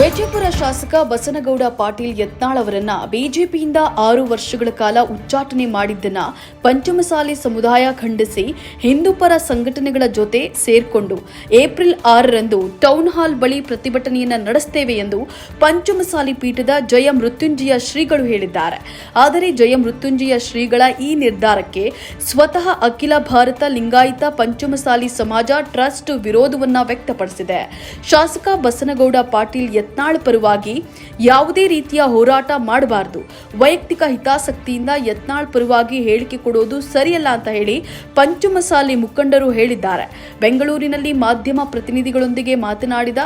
ವಿಜಯಪುರ ಶಾಸಕ ಬಸನಗೌಡ ಪಾಟೀಲ್ ಯತ್ನಾಳ್ ಅವರನ್ನ ಬಿಜೆಪಿಯಿಂದ ಆರು ವರ್ಷಗಳ ಕಾಲ ಉಚ್ಚಾಟನೆ ಮಾಡಿದ್ದನ್ನ ಪಂಚಮಸಾಲಿ ಸಮುದಾಯ ಖಂಡಿಸಿ ಹಿಂದೂಪರ ಸಂಘಟನೆಗಳ ಜೊತೆ ಸೇರ್ಕೊಂಡು ಏಪ್ರಿಲ್ ಆರರಂದು ಟೌನ್ ಹಾಲ್ ಬಳಿ ಪ್ರತಿಭಟನೆಯನ್ನ ನಡೆಸುತ್ತೇವೆ ಎಂದು ಪಂಚಮಸಾಲಿ ಪೀಠದ ಜಯ ಮೃತ್ಯುಂಜಯ ಶ್ರೀಗಳು ಹೇಳಿದ್ದಾರೆ. ಆದರೆ ಜಯ ಮೃತ್ಯುಂಜಯ ಶ್ರೀಗಳ ಈ ನಿರ್ಧಾರಕ್ಕೆ ಸ್ವತಃ ಅಖಿಲ ಭಾರತ ಲಿಂಗಾಯತ ಪಂಚಮಸಾಲಿ ಸಮಾಜ ಟ್ರಸ್ಟ್ ವಿರೋಧವನ್ನ ವ್ಯಕ್ತಪಡಿಸಿದೆ. ಶಾಸಕ ಬಸನಗೌಡ ಪಾಟೀಲ್ ಯತ್ನಾಳ್ ಪರವಾಗಿ ಯಾವುದೇ ರೀತಿಯ ಹೋರಾಟ ಮಾಡಬಾರದು. ವೈಯಕ್ತಿಕ ಹಿತಾಸಕ್ತಿಯಿಂದ ಯತ್ನಾಳ್ ಪರವಾಗಿ ಹೇಳಿಕೆ ಕೊಡೋದು ಸರಿಯಲ್ಲ ಅಂತ ಹೇಳಿ ಪಂಚಮಸಾಲಿ ಮುಖಂಡರು ಹೇಳಿದ್ದಾರೆ. ಬೆಂಗಳೂರಿನಲ್ಲಿ ಮಾಧ್ಯಮ ಪ್ರತಿನಿಧಿಗಳೊಂದಿಗೆ ಮಾತನಾಡಿದ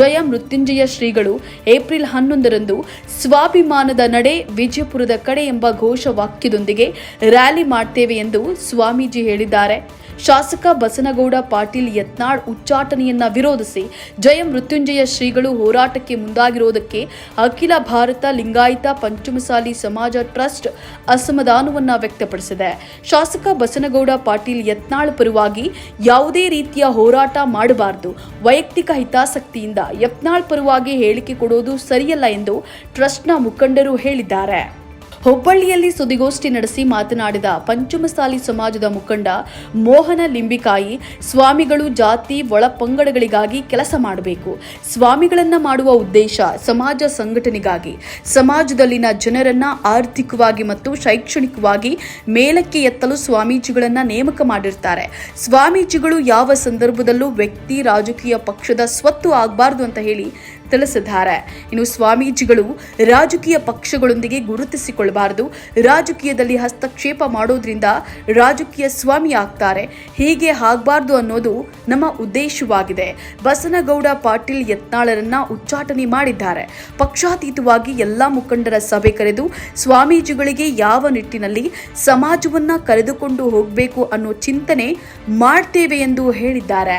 ಜಯ ಮೃತ್ಯುಂಜಯ ಶ್ರೀಗಳು, ಏಪ್ರಿಲ್ ಹನ್ನೊಂದರಂದು ಸ್ವಾಭಿಮಾನದ ನಡೆ ವಿಜಯಪುರದ ಕಡೆ ಎಂಬ ಘೋಷವಾಕ್ಯದೊಂದಿಗೆ ರ್ಯಾಲಿ ಮಾಡ್ತೇವೆ ಎಂದು ಸ್ವಾಮೀಜಿ ಹೇಳಿದ್ದಾರೆ. ಶಾಸಕ ಬಸನಗೌಡ ಪಾಟೀಲ್ ಯತ್ನಾಳ್ ಉಚ್ಚಾಟನೆಯನ್ನ ವಿರೋಧಿಸಿ ಜಯ ಮೃತ್ಯುಂಜಯ ಶ್ರೀಗಳು ಹೋರಾಟಕ್ಕೆ ಮುಂದಾಗಿರೋದಕ್ಕೆ ಅಖಿಲ ಭಾರತ ಲಿಂಗಾಯತ ಪಂಚಮಸಾಲಿ ಸಮಾಜ ಟ್ರಸ್ಟ್ ಅಸಮಾಧಾನವನ್ನ ವ್ಯಕ್ತಪಡಿಸಿದೆ. ಶಾಸಕ ಬಸನಗೌಡ ಪಾಟೀಲ್ ಯತ್ನಾಳ್ ಪರವಾಗಿ ಯಾವುದೇ ರೀತಿಯ ಹೋರಾಟ ಮಾಡಬಾರದು. ವೈಯಕ್ತಿಕ ಹಿತಾಸಕ್ತಿಯಿಂದ ಯತ್ನಾಳ್ ಪರವಾಗಿ ಹೇಳಿಕೆ ಕೊಡುವುದು ಸರಿಯಲ್ಲ ಎಂದು ಟ್ರಸ್ಟ್ನ ಮುಖಂಡರು ಹೇಳಿದ್ದಾರೆ. ಹುಬ್ಬಳ್ಳಿಯಲ್ಲಿ ಸುದ್ದಿಗೋಷ್ಠಿ ನಡೆಸಿ ಮಾತನಾಡಿದ ಪಂಚಮಸಾಲಿ ಸಮಾಜದ ಮುಖಂಡ ಮೋಹನ ಲಿಂಬಿಕಾಯಿ, ಸ್ವಾಮಿಗಳು ಜಾತಿ ಒಳಪಂಗಡಗಳಿಗಾಗಿ ಕೆಲಸ ಮಾಡಬೇಕು. ಸ್ವಾಮಿಗಳನ್ನ ಮಾಡುವ ಉದ್ದೇಶ ಸಮಾಜ ಸಂಘಟನೆಗಾಗಿ. ಸಮಾಜದಲ್ಲಿನ ಜನರನ್ನ ಆರ್ಥಿಕವಾಗಿ ಮತ್ತು ಶೈಕ್ಷಣಿಕವಾಗಿ ಮೇಲಕ್ಕೆ ಎತ್ತಲು ಸ್ವಾಮೀಜಿಗಳನ್ನ ನೇಮಕ ಮಾಡಿರ್ತಾರೆ. ಸ್ವಾಮೀಜಿಗಳು ಯಾವ ಸಂದರ್ಭದಲ್ಲೂ ವ್ಯಕ್ತಿ, ರಾಜಕೀಯ ಪಕ್ಷದ ಸ್ವತ್ತು ಆಗಬಾರ್ದು ಅಂತ ಹೇಳಿ ತಿಳಿಸಿದ್ದಾರೆ. ಇನ್ನು ಸ್ವಾಮೀಜಿಗಳು ರಾಜಕೀಯ ಪಕ್ಷಗಳೊಂದಿಗೆ ಗುರುತಿಸಿಕೊಳ್ಳಬಾರದು. ರಾಜಕೀಯದಲ್ಲಿ ಹಸ್ತಕ್ಷೇಪ ಮಾಡೋದ್ರಿಂದ ರಾಜಕೀಯ ಸ್ವಾಮಿ ಆಗ್ತಾರೆ. ಹೀಗೆ ಆಗಬಾರ್ದು ಅನ್ನೋದು ನಮ್ಮ ಉದ್ದೇಶವಾಗಿದೆ. ಬಸನಗೌಡ ಪಾಟೀಲ್ ಯತ್ನಾಳರನ್ನ ಉಚ್ಚಾಟನೆ ಮಾಡಿದ್ದಾರೆ. ಪಕ್ಷಾತೀತವಾಗಿ ಎಲ್ಲ ಮುಖಂಡರ ಸಭೆ ಕರೆದು ಸ್ವಾಮೀಜಿಗಳಿಗೆ ಯಾವ ನಿಟ್ಟಿನಲ್ಲಿ ಸಮಾಜವನ್ನ ಕರೆದುಕೊಂಡು ಹೋಗಬೇಕು ಅನ್ನೋ ಚಿಂತನೆ ಮಾಡ್ತೇವೆ ಎಂದು ಹೇಳಿದ್ದಾರೆ.